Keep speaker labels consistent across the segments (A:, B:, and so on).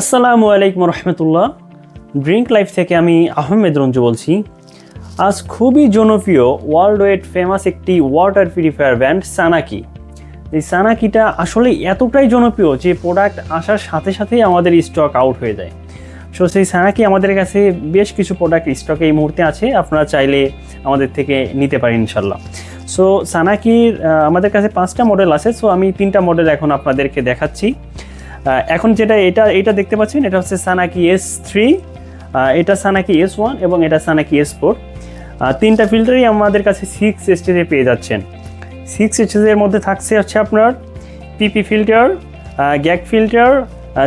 A: আসসালামু আলাইকুম রহমতুল্লাহ। Drink life থেকে আমি আহমেদ রঞ্জু বলছি। আজ খুবই জনপ্রিয় ওয়ার্ল্ড ওয়েড ফেমাস একটি ওয়াটার পিউরিফায়ার ব্র্যান্ড সানাকি। এই সানাকিটা আসলে এতটাই জনপ্রিয় যে প্রোডাক্ট আসার সাথে সাথেই আমাদের স্টক আউট হয়ে যায়। সো সেই সানাকি আমাদের কাছে বেশ কিছু প্রোডাক্ট স্টকে এই মুহূর্তে আছে, আপনারা চাইলে আমাদের থেকে নিতে পারেন ইনশাল্লাহ সো সানাকির আমাদের কাছে পাঁচটা মডেল আছে, সো আমি তিনটা মডেল এখন আপনাদেরকে দেখাচ্ছি। এখন যেটা এটা এটা দেখতে পাচ্ছেন, এটা হচ্ছে সানাকি এস থ্রি এটা সানাকি এস ওয়ান এবং এটা সানাকি এস ফোর তিনটা ফিল্টারই আমাদের কাছে সিক্স স্টেজে পেয়ে যাচ্ছেন। সিক্স স্টেজের মধ্যে থাকছে হচ্ছে আপনার PP filter GAC filter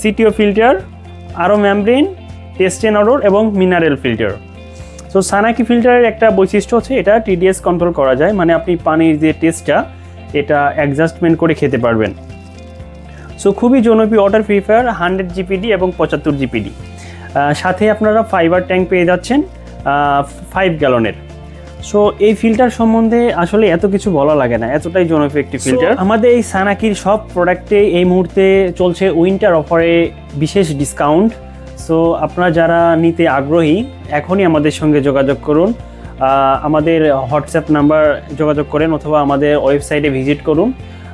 A: CTO filter আরও ম্যামব্রেন টেস্টেন অর্ডার এবং মিনারেল ফিল্টার সো সানাকি ফিল্টারের একটা বৈশিষ্ট্য হচ্ছে এটা টিডিএস কন্ট্রোল করা যায় মানে আপনি পানির যে টেস্টটা এটা অ্যাডজাস্টমেন্ট করে খেতে পারবেন। সো খুবই জনপ্রিয় ওয়াটার পিউরিফায়ার হান্ড্রেড জিপিডি এবং পঁচাত্তর জিপিডি সাথে আপনারা ফাইবার ট্যাঙ্ক পেয়ে যাচ্ছেন ফাইভ গ্যালনের সো এই ফিল্টার সম্বন্ধে আসলে এত কিছু বলা লাগে না এতটাই জনপ্রিয় একটি ফিল্টার আমাদের এই সানাকির সব প্রোডাক্টে এই মুহূর্তে চলছে উইন্টার অফারে বিশেষ ডিসকাউন্ট সো আপনারা যারা নিতে আগ্রহী এখনই আমাদের সঙ্গে যোগাযোগ করুন। আমাদের হোয়াটসঅ্যাপ নাম্বার যোগাযোগ করেন অথবা আমাদের ওয়েবসাইটে ভিজিট করুন।